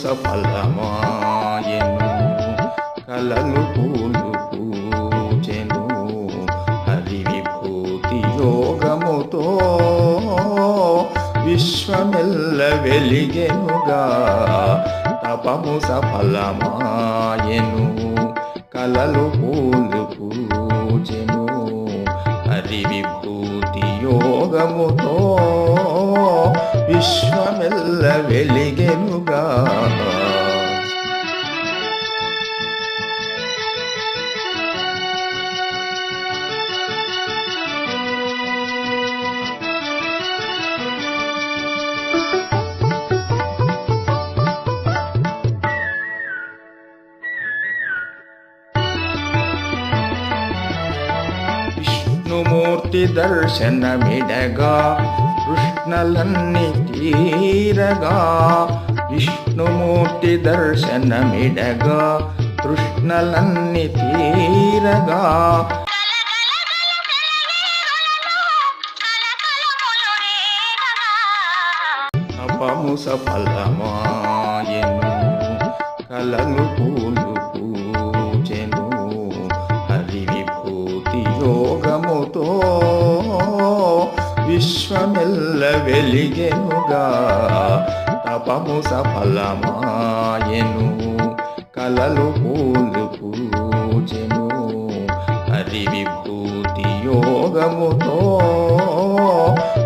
సఫలమాయను కలలు పూలు పూచెను హరి విభూతి యోగముతో విశ్వమెల్ల వెలిగెనుగా తపము సఫలమాయను కలలు పూలు పూచెను హరి విభూతి యోగముతో విశ్వమెల్ల వెలిగెనుగా విష్ణుమూర్తి దర్శనమిడగా కృష్ణలన్ని తీరగా విష్ణుమూర్తి దర్శనమిడగా కృష్ణలన్ని తీరగా. తపము సఫలమాయను కలలు పూలు పూచెను హరి విభూతి యోగముతో విశ్వమెల్ల వెలిగెనుగా. తపము సఫలమాయను కలలు పూలు పూజను. హరి విభూతి యోగముతో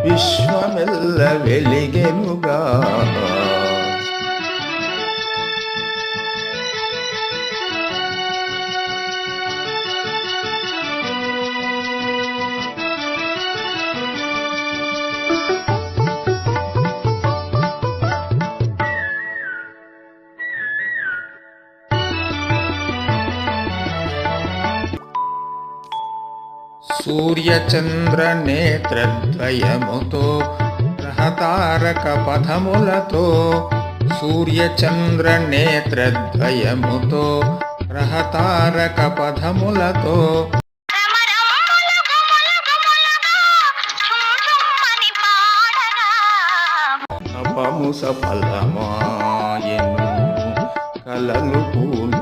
విశ్వమెల్ల వెలిగెనుగా సూర్యచంద్ర నేత్రద్వయముతో గ్రహతారక పథములతో సూర్యచంద్ర నేత్రద్వయముతో గ్రహతారక పథములతో సఫలమాయను కలలు పూలు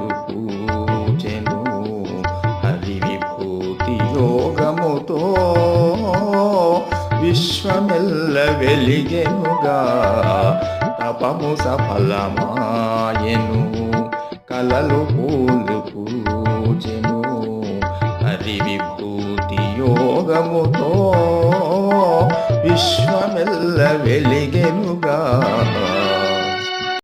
వల్ల వెలిగెనుగా తపము సఫలమాయను కలలు పూలు పూచెను హరి విభూతి యోగముతో. విశ్వమెల్ల వెలిగెను